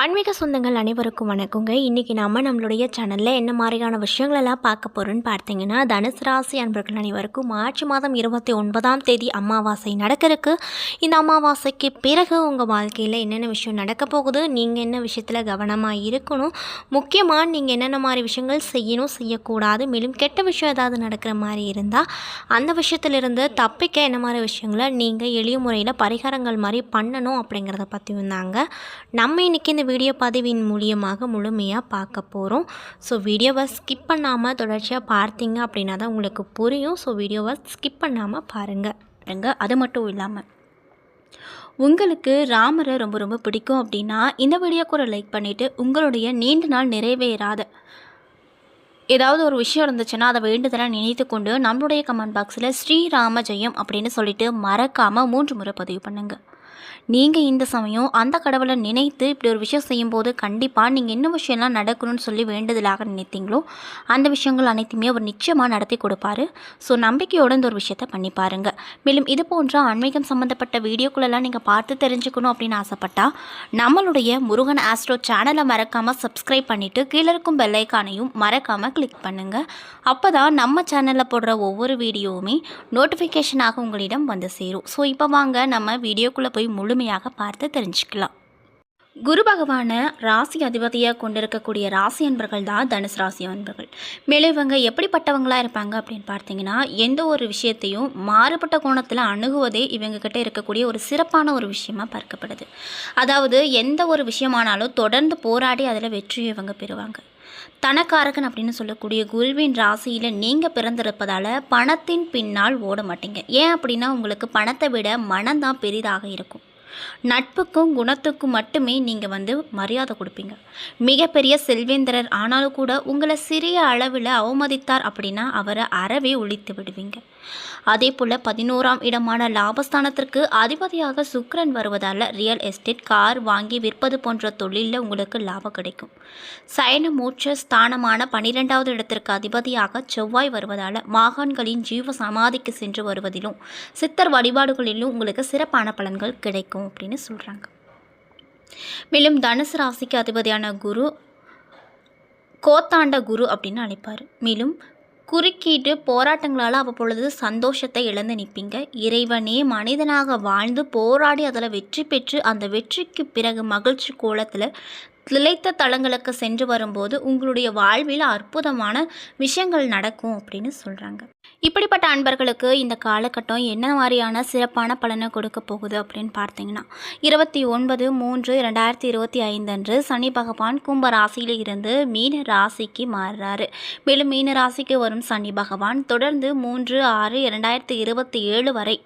ஆன்மீக சொந்தங்கள் அனைவருக்கும் வணக்கங்க. இன்றைக்கி நம்ம நம்மளுடைய சேனலில் என்ன மாதிரியான விஷயங்களெல்லாம் பார்க்க போகிறோன்னு பார்த்தீங்கன்னா தனுசு ராசி அன்பர்கள் அனைவருக்கும் மார்ச் மாதம் இருபத்தி ஒன்பதாம் தேதி அமாவாசை நடக்கிறதுக்கு. இந்த அமாவாசைக்கு பிறகு உங்கள் வாழ்க்கையில் என்னென்ன விஷயம் நடக்க போகுது? நீங்கள் என்ன விஷயத்தில் கவனமாக இருக்கணும்? முக்கியமாக நீங்கள் என்னென்ன மாதிரி விஷயங்கள் செய்யணும் செய்யக்கூடாது? மேலும் கெட்ட விஷயம் ஏதாவது நடக்கிற மாதிரி இருந்தால் அந்த விஷயத்திலிருந்து தப்பிக்க என்ன மாதிரி விஷயங்களை நீங்கள் எளிய முறையில் பரிகாரங்கள் மாதிரி பண்ணணும் அப்படிங்கிறத பற்றி வந்தாங்க நம்ம இன்றைக்கி இந்த வீடியோ பதிவின் மூலியமாக முழுமையாக பார்க்க போகிறோம் ஸோ வீடியோவை ஸ்கிப் பண்ணாமல் தொடர்ச்சியாக பார்த்தீங்க அப்படின்னா தான் உங்களுக்கு புரியும். ஸோ வீடியோவை ஸ்கிப் பண்ணாமல் பாருங்கள் அது மட்டும் இல்லாமல் உங்களுக்கு ராமரை ரொம்ப ரொம்ப பிடிக்கும் அப்படின்னா இந்த வீடியோ கூட லைக் பண்ணிவிட்டு உங்களுடைய நீண்ட நாள் நிறைவேறாத ஏதாவது ஒரு விஷயம் இருந்துச்சுன்னா அதை வேண்டுதலாக நினைத்து கொண்டு நம்மளுடைய கமெண்ட் பாக்ஸில் ஸ்ரீராம ஜெயம் அப்படின்னு சொல்லிட்டு மறக்காமல் மூன்று முறை பதிவு பண்ணுங்கள் நீங்கள் இந்த சமயம் அந்த கடவுளை நினைத்து இப்படி ஒரு விஷயம் செய்யும்போது கண்டிப்பாக நீங்கள் என்ன விஷயம்லாம் நடக்கணும்னு சொல்லி வேண்டுதலாக நினைத்தீங்களோ அந்த விஷயங்கள் அனைத்துமே அவர் நிச்சயமாக நடத்தி கொடுப்பாரு. ஸோ நம்பிக்கையோடு இந்த ஒரு விஷயத்தை பண்ணி பாருங்கள் மேலும் இது போன்ற ஆன்மீகம் சம்மந்தப்பட்ட வீடியோக்குள்ளெல்லாம் நீங்கள் பார்த்து தெரிஞ்சுக்கணும் அப்படின்னு ஆசைப்பட்டால் நம்மளுடைய முருகன் ஆஸ்ட்ரோ சேனலை மறக்காமல் சப்ஸ்கிரைப் பண்ணிவிட்டு கீழே இருக்கும் பெல்லைக்கானையும் மறக்காமல் கிளிக் பண்ணுங்கள் அப்போ தான் நம்ம சேனலில் போடுற ஒவ்வொரு வீடியோவுமே நோட்டிஃபிகேஷனாக உங்களிடம் வந்து சேரும். ஸோ இப்போ வாங்க நம்ம வீடியோக்குள்ளே போய் முழுமையாக பார்த்து தெரிஞ்சுக்கலாம். குரு பகவானை ராசி அதிபதியாக கொண்டிருக்கக்கூடிய ராசி அன்பர்கள் தான் தனுசு ராசி அன்பர்கள். மேலும் இவங்க எப்படிப்பட்டவங்களாக இருப்பாங்க அப்படின்னு பார்த்தீங்கன்னா எந்த ஒரு விஷயத்தையும் மாறுபட்ட கோணத்தில் அணுகுவதே இவங்கக்கிட்ட இருக்கக்கூடிய ஒரு சிறப்பான ஒரு விஷயமா பார்க்கப்படுது. அதாவது எந்த ஒரு விஷயமானாலும் தொடர்ந்து போராடி அதில் வெற்றியை இவங்க பெறுவாங்க. தனக்காரகன் அப்படின்னு சொல்லக்கூடிய குருவின் ராசியில் நீங்கள் பிறந்திருப்பதால் பணத்தின் பின்னால் ஓட மாட்டீங்க. ஏன் அப்படின்னா உங்களுக்கு பணத்தை விட மனம்தான் பெரிதாக இருக்கும். நட்புக்கும் குணத்துக்கும் மட்டுமே நீங்கள் வந்து மரியாதை கொடுப்பீங்க. மிகப்பெரிய செல்வேந்திரர் ஆனாலும் கூட உங்களை சிறிய அளவில் அவமதித்தார் அப்படின்னா அவரை அறவே ஒழித்து விடுவீங்க. அதே போல் பதினோராம் இடமான லாபஸ்தானத்திற்கு அதிபதியாக சுக்ரன் வருவதால் ரியல் எஸ்டேட் கார் வாங்கி விற்பது போன்ற தொழிலில் உங்களுக்கு லாபம் கிடைக்கும். சயன மூச்ச ஸ்தானமான பன்னிரெண்டாவது இடத்திற்கு அதிபதியாக செவ்வாய் வருவதால் மாகாண்களின் ஜீவ சமாதிக்கு சென்று வருவதிலும் சித்தர் வழிபாடுகளிலும் உங்களுக்கு சிறப்பான பலன்கள் கிடைக்கும் அப்படின்னு சொல்கிறாங்க மேலும் தனுசு ராசிக்கு அதிபதியான குரு கோத்தாண்ட குரு அப்படின்னு அழைப்பார். மேலும் குறுக்கீட்டு போராட்டங்களால் அவ்வப்பொழுது சந்தோஷத்தை இழந்து நிற்பீங்க. இறைவனே மனிதனாக வாழ்ந்து போராடி அதில் வெற்றி பெற்று அந்த வெற்றிக்கு பிறகு மகிழ்ச்சி கோலத்தில் திளைத்த தளங்களுக்கு சென்று வரும்போது உங்களுடைய வாழ்வில் அற்புதமான விஷயங்கள் நடக்கும் அப்படின்னு சொல்கிறாங்க இப்படிப்பட்ட அன்பர்களுக்கு இந்த காலகட்டம் என்ன மாதிரியான சிறப்பான பலனை கொடுக்க போகுது அப்படின்னு பார்த்தீங்கன்னா இருபத்தி ஒன்பது மூன்று ரெண்டாயிரத்தி இருபத்தி ஐந்து அன்று சனி பகவான் கும்ப ராசியில் இருந்து மீன ராசிக்கு மாறுறாரு. மேலும் மீன ராசிக்கு வரும் சனி பகவான் தொடர்ந்து மூன்று ஆறு இரண்டாயிரத்தி இருபத்தி ஏழு வரை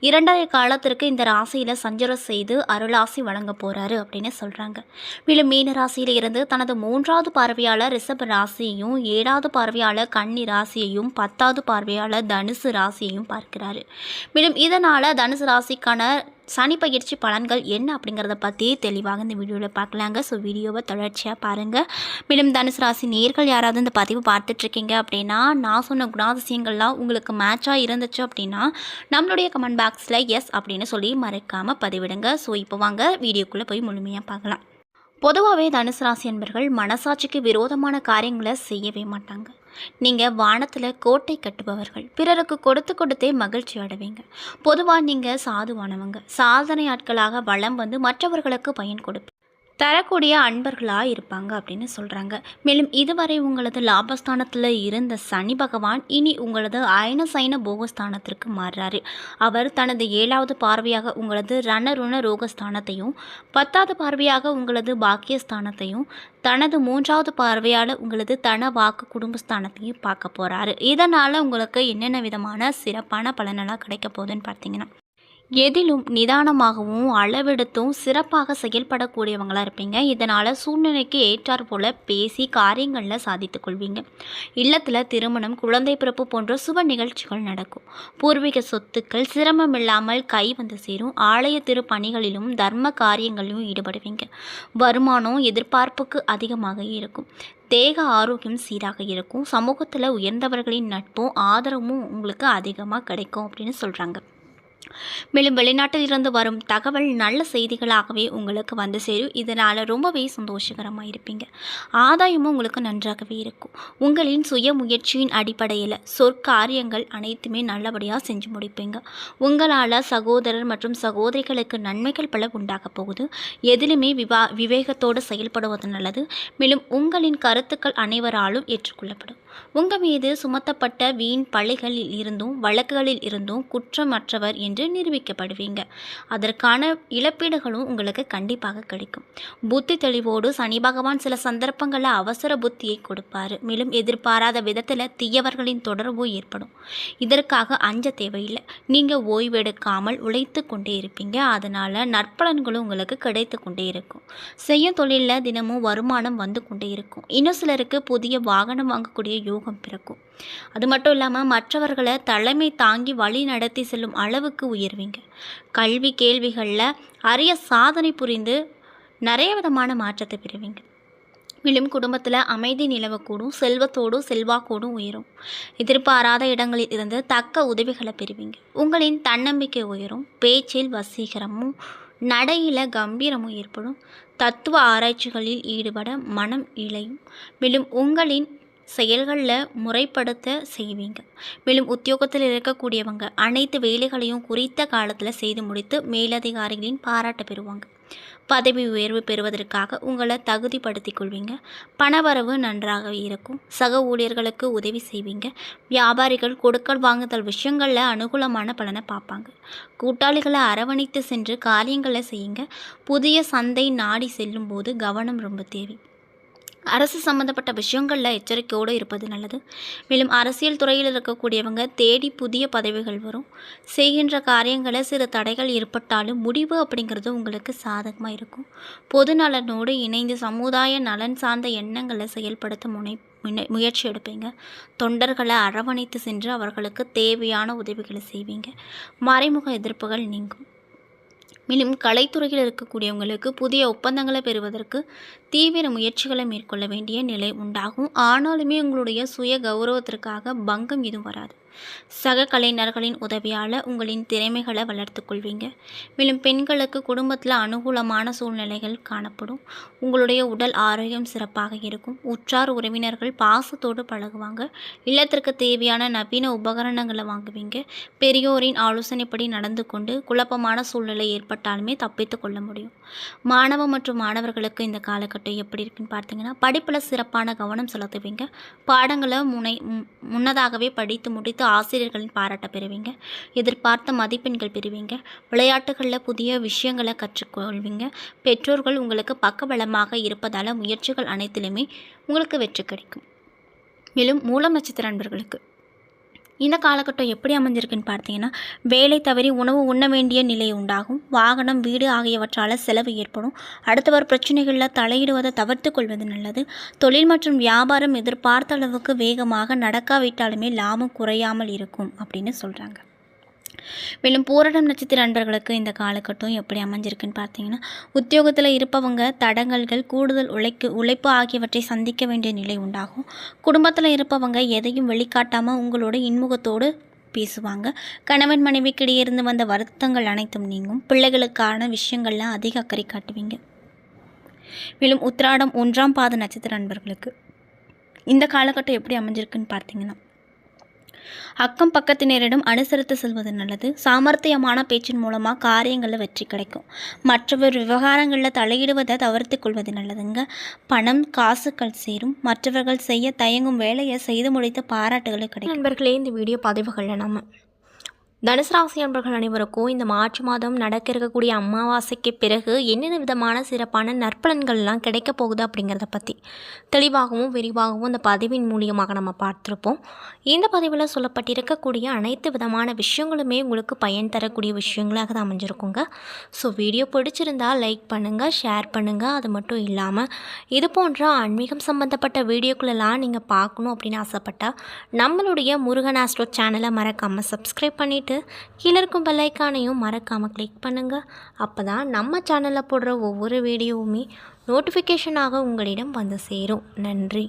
இரண்டரை காலத்திற்கு இந்த ராசியில் சஞ்சரம் செய்து அருளாசி வழங்க போகிறாரு அப்படின்னு சொல்கிறாங்க மேலும் மீன ராசியில் இருந்து தனது மூன்றாவது பார்வையாளர் ரிஷப ராசியையும் ஏழாவது பார்வையாளர் கன்னி ராசியையும் பத்தாவது பார்வையாளர் தனுசு ராசியையும் பார்க்கிறாரு. மேலும் இதனால் தனுசு ராசிக்கான சனி பயிற்சி பலன்கள் என்ன அப்படிங்கிறத பற்றி தெளிவாக இந்த வீடியோவில் பார்க்கலாங்க. ஸோ வீடியோவை தொடர்ச்சியாக பாருங்கள் மேலும் தனுசு ராசி நேர்கள் யாராவது இந்த பதிவு பார்த்துட்ருக்கீங்க அப்படின்னா நான் சொன்ன குணாதிசயங்கள்லாம் உங்களுக்கு மேட்சாக இருந்துச்சு அப்படின்னா நம்மளுடைய கமெண்ட் பாக்ஸில் எஸ் அப்படின்னு சொல்லி மறக்காமல் பதிவிடுங்க. ஸோ இப்போ வாங்க வீடியோக்குள்ளே போய் முழுமையாக பார்க்கலாம். பொதுவாகவே தனுசு ராசி என்பர்கள் மனசாட்சிக்கு விரோதமான காரியங்களை செய்யவே மாட்டாங்க. நீங்கள் வானத்தில் கோட்டை கட்டுபவர்கள். பிறருக்கு கொடுத்து கொடுத்தே மகிழ்ச்சி அடைவீங்க. பொதுவாக நீங்கள் சாதுவானவங்க. சாதனை ஆட்களாக வளம் வந்து மற்றவர்களுக்கு பயன் கொடுப்பீங்க. தரக்கூடிய அன்பர்களாக இருப்பாங்க அப்படின்னு சொல்கிறாங்க மேலும் இதுவரை உங்களது லாபஸ்தானத்தில் இருந்த சனி பகவான் இனி உங்களது அயன சைன போகஸ்தானத்திற்கு மாறுறாரு. அவர் தனது ஏழாவது பார்வையாக உங்களது ரணருண ரோகஸ்தானத்தையும் பத்தாவது பார்வையாக உங்களது பாக்கியஸ்தானத்தையும் தனது மூன்றாவது பார்வையால் உங்களது தன வாக்கு குடும்பஸ்தானத்தையும் பார்க்க போகிறாரு இதனால் உங்களுக்கு என்னென்ன விதமான சிறப்பான பலனெல்லாம் கிடைக்க போகுதுன்னு பார்த்தீங்கன்னா எதிலும் நிதானமாகவும் அளவெடுத்தும் சிறப்பாக செயல்படக்கூடியவங்களாக இருப்பீங்க. இதனால் சூழ்நிலைக்கு ஏற்றார் போல் பேசி காரியங்களில் சாதித்து கொள்வீங்க. இல்லத்தில் திருமணம் குழந்தை பிறப்பு போன்ற சுப நிகழ்ச்சிகள் நடக்கும். பூர்வீக சொத்துக்கள் சிரமம் இல்லாமல் கை வந்து சேரும். ஆலய திருப்பணிகளிலும் தர்ம காரியங்களிலும் ஈடுபடுவீங்க. வருமானம் எதிர்பார்ப்புக்கு அதிகமாக இருக்கும். தேக ஆரோக்கியம் சீராக இருக்கும். சமூகத்தில் உயர்ந்தவர்களின் நட்பும் ஆதரவும் உங்களுக்கு அதிகமாக கிடைக்கும் அப்படின்னு சொல்கிறாங்க மேலும் வெளிநாட்டில் இருந்து வரும் தகவல் நல்ல செய்திகளாகவே உங்களுக்கு வந்து சேரும். இதனால் ரொம்பவே சந்தோஷகரமாக இருப்பீங்க. ஆதாயமும் உங்களுக்கு நன்றாகவே இருக்கும். உங்களின் சுய முயற்சியின் அடிப்படையில் சொற்காரியங்கள் அனைத்துமே நல்லபடியாக செஞ்சு முடிப்பீங்க. உங்களால் சகோதரர் மற்றும் சகோதரிகளுக்கு நன்மைகள் பல உண்டாக போகுது. எதிலுமே விவா விவேகத்தோடு செயல்படுவது நல்லது. மேலும் உங்களின் கருத்துக்கள் அனைவராலும் ஏற்றுக்கொள்ளப்படும். உங்கள் மீது சுமத்தப்பட்ட வீண் பழிகளில் இருந்தும் வழக்குகளில் இருந்தும் குற்றமற்றவர் என்று நிரூபிக்கப்படுவீங்க. அதற்கான இழப்பீடுகளும் உங்களுக்கு கண்டிப்பாக கிடைக்கும். புத்தி தெளிவோடு சனி பகவான் சில சந்தர்ப்பங்களில் அவசர புத்தியை கொடுப்பார். மேலும் எதிர்பாராத விதத்தில் தீயவர்களின் தொடர்பு ஏற்படும். இதற்காக அஞ்ச தேவையில்லை. நீங்கள் ஓய்வெடுக்காமல் உழைத்து கொண்டே இருப்பீங்க. அதனால் நற்பலன்களும் உங்களுக்கு கிடைத்து கொண்டே இருக்கும். செய்யும் தொழிலில் தினமும் வருமானம் வந்து கொண்டே இருக்கும். இன்னும் சிலருக்கு புதிய வாகனம் வாங்கக்கூடிய யோகம் பிறக்கும். அது மட்டும் இல்லாமல் மற்றவர்களை தலைமை தாங்கி வழி நடத்தி செல்லும் அளவுக்கு உயர்வீங்க. கல்வி கேள்விகளில் அரிய சாதனை புரிந்து நிறைய விதமான மாற்றத்தை பெறுவீங்க. மேலும் குடும்பத்தில் அமைதி நிலவக்கூடும் செல்வத்தோடும் செல்வாக்கோடும் உயரும். எதிர்பாராத இடங்களில் இருந்து தக்க உதவிகளை பெறுவீங்க. உங்களின் தன்னம்பிக்கை உயரும் பேச்சில் வசீகரமும் நடையில் கம்பீரமும் ஏற்படும். தத்துவ ஆராய்ச்சிகளில் ஈடுபட மனம் இழையும் மேலும் உங்களின் செயல்களில் முறைப்படுத்த செய்வீங்க. மேலும் உத்தியோகத்தில் இருக்கக்கூடியவங்க அனைத்து வேலைகளையும் குறித்த காலத்தில் செய்து முடித்து மேலதிகாரிகளின் பாராட்ட பெறுவாங்க. பதவி உயர்வு பெறுவதற்காக உங்களை தகுதிப்படுத்திக் கொள்வீங்க. பணவரவு நன்றாக இருக்கும். சக ஊழியர்களுக்கு உதவி செய்வீங்க. வியாபாரிகள் கொடுக்கல் வாங்குதல் விஷயங்களில் அனுகூலமான பலனை பார்ப்பாங்க. கூட்டாளிகளை அரவணைத்து சென்று காரியங்களை செய்யுங்க. புதிய சந்தை நாடி செல்லும்போது கவனம் ரொம்ப தேவை. அரசு சம்மந்தப்பட்ட விஷயங்களில் எச்சரிக்கையோடு இருப்பது நல்லது. மேலும் அரசியல் துறையில் இருக்கக்கூடியவங்க தேடி புதிய பதவிகள் வரும். செய்கின்ற காரியங்களை சிறு தடைகள் ஏற்பட்டாலும் முடிவு அப்படிங்கிறது உங்களுக்கு சாதகமாக இருக்கும். பொது நலனோடு இணைந்து சமுதாய நலன் சார்ந்த எண்ணங்களை செயல்படுத்த முனை முனை- முயற்சி எடுப்பீங்க. தொண்டர்களை அரவணைத்து சென்று அவர்களுக்கு தேவையான உதவிகளை செய்வீங்க. மறைமுக எதிர்ப்புகள் நீங்கும். மேலும் கலைத்துறையில் இருக்கக்கூடியவங்களுக்கு புதிய ஒப்பந்தங்களை பெறுவதற்கு தீவிர முயற்சிகளை மேற்கொள்ள வேண்டிய நிலை உண்டாகும். ஆனாலுமே உங்களுடைய சுய கௌரவத்திற்காக பங்கம் எதுவும் வராது. சக கலைஞர்களின் உதவியால் உங்களின் திறமைகளை வளர்த்து கொள்வீங்க. மேலும் பெண்களுக்கு குடும்பத்தில் அனுகூலமான சூழ்நிலைகள் காணப்படும். உங்களுடைய உடல் ஆரோக்கியம் சிறப்பாக இருக்கும். உற்றார் உறவினர்கள் பாசத்தோடு பழகுவாங்க. இல்லத்திற்கு தேவையான நவீன உபகரணங்களை வாங்குவீங்க. பெரியோரின் ஆலோசனைப்படி நடந்து கொண்டு குழப்பமான சூழ்நிலை ஏற்பட்டாலுமே தப்பித்து கொள்ள முடியும். மாணவ மற்றும் மாணவர்களுக்கு இந்த காலகட்டம் எப்படி இருக்குன்னு பார்த்தீங்கன்னா படிப்பில் சிறப்பான கவனம் செலுத்துவீங்க. பாடங்களை முனை மு- முன்னதாகவே படித்து முடித்து ஆசிரியர்களின் பாராட்ட பெறுவீங்க. எதிர்பார்த்த மதிப்பெண்கள் பெறுவீங்க. விளையாட்டுகளில் புதிய விஷயங்களை கற்றுக்கொள்வீங்க. பெற்றோர்கள் உங்களுக்கு பக்கபலமாக இருப்பதால் முயற்சிகள் அனைத்திலுமே உங்களுக்கு வெற்றி கிடைக்கும். மேலும் மூலம் நட்சத்திர நண்பர்களுக்கு இந்த காலகட்டம் எப்படி அமைஞ்சிருக்குன்னு பார்த்தீங்கன்னா வேலை தவறி உணவு உண்ண வேண்டிய நிலை உண்டாகும். வாகனம் வீடு ஆகியவற்றால் செலவு ஏற்படும். அடுத்தவர் பிரச்சனைகளில் தலையிடுவதை தவிர்த்து கொள்வது நல்லது. தொழில் மற்றும் வியாபாரம் எதிர்பார்த்த அளவுக்கு வேகமாக நடக்காவிட்டாலுமே லாபம் குறையாமல் இருக்கும் அப்படின்னு சொல்கிறாங்க மேலும் பூரடம் நட்சத்திர நண்பர்களுக்கு இந்த காலகட்டம் எப்படி அமைஞ்சிருக்குன்னு பார்த்தீங்கன்னா உத்தியோகத்தில் இருப்பவங்க தடங்கல்கள் கூடுதல் உழைக்கு உழைப்பு ஆகியவற்றை சந்திக்க வேண்டிய நிலை உண்டாகும். குடும்பத்தில் இருப்பவங்க எதையும் வெளிக்காட்டாமல் உங்களோட இன்முகத்தோடு பேசுவாங்க. கணவன் மனைவிக்கிடையே இருந்து வந்த வருத்தங்கள் அனைத்தும் நீங்கும். பிள்ளைகளுக்கான விஷயங்கள்லாம் அதிக அக்கறை காட்டுவீங்க. மேலும் உத்திராடம் ஒன்றாம் பாத நட்சத்திர நண்பர்களுக்கு இந்த காலகட்டம் எப்படி அமைஞ்சிருக்குன்னு பார்த்தீங்கன்னா அக்கம் பக்கத்தினரிடம் அனுசரித்து செல்வது நல்லது. சாமர்த்தியமான பேச்சின் மூலமாக காரியங்களில் வெற்றி கிடைக்கும். மற்றவர் விவகாரங்களில் தலையிடுவதை தவிர்த்து கொள்வது நல்லதுங்க. பணம் காசுகள் சேரும். மற்றவர்கள் செய்ய தயங்கும் வேலையை செய்து முடித்த பாராட்டுகளை கிடைக்கும். நண்பர்களே இந்த வீடியோ பதிவுகளில் நம்ம தனுசு ராசி அனைவருக்கும் இந்த மார்ச் மாதம் நடக்க இருக்கக்கூடிய அமாவாசைக்கு பிறகு என்னென்ன விதமான சிறப்பான நற்பலன்கள்லாம் கிடைக்க போகுது அப்படிங்கிறத பற்றி தெளிவாகவும் விரிவாகவும் இந்த பதிவின் மூலியமாக நம்ம பார்த்துருப்போம். இந்த பதிவில் சொல்லப்பட்டிருக்கக்கூடிய அனைத்து விதமான விஷயங்களுமே உங்களுக்கு பயன் தரக்கூடிய விஷயங்களாக தான் அமைஞ்சிருக்குங்க. ஸோ வீடியோ பிடிச்சிருந்தா லைக் பண்ணுங்கள் ஷேர் பண்ணுங்கள் அது மட்டும் இல்லாமல் இது போன்ற ஆன்மீகம் சம்மந்தப்பட்ட வீடியோக்களெல்லாம் நீங்கள் பார்க்கணும் அப்படின்னு ஆசைப்பட்டால் நம்மளுடைய முருகன் ஆஸ்ட்ரோ சேனலை மறக்காமல் சப்ஸ்கிரைப் பண்ணிவிட்டு கீழே இருக்கும் பெல்லைக்கானையும் மறக்காமல் கிளிக் பண்ணுங்கள் அப்போ தான் நம்ம சேனலில் போடுற ஒவ்வொரு வீடியோவுமே நோட்டிஃபிகேஷனாக உங்களிடம் வந்து சேரும். நன்றி.